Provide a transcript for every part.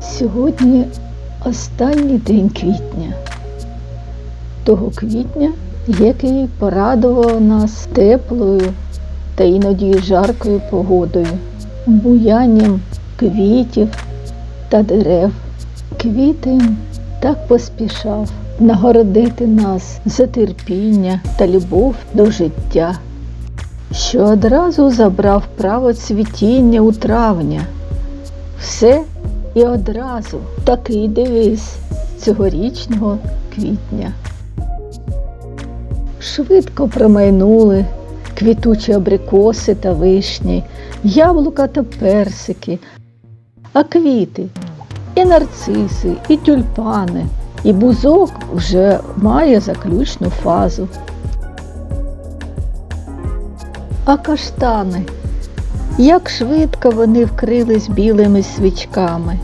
Сьогодні останній день квітня. Того квітня, який порадував нас теплою та іноді жаркою погодою, буянням квітів та дерев. Квітень так поспішав нагородити нас за терпіння та любов до життя, що одразу забрав право цвітіння у травня. Все і одразу такий девіз цьогорічного квітня. Швидко промайнули квітучі абрикоси та вишні, яблука та персики, а квіти і нарциси, і тюльпани, і бузок вже має заключну фазу. А каштани як швидко вони вкрились білими свічками.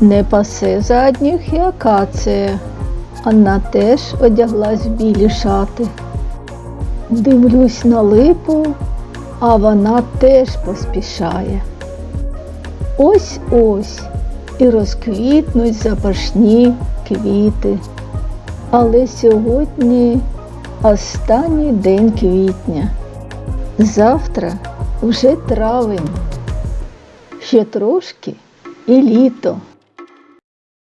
Не пасе задніх і акація. Вона теж одяглась в білі шати. Дивлюсь на липу, а вона теж поспішає. Ось ось і розквітнуть запашні квіти. Але сьогодні останній день квітня. Завтра вже травень, ще трошки і літо.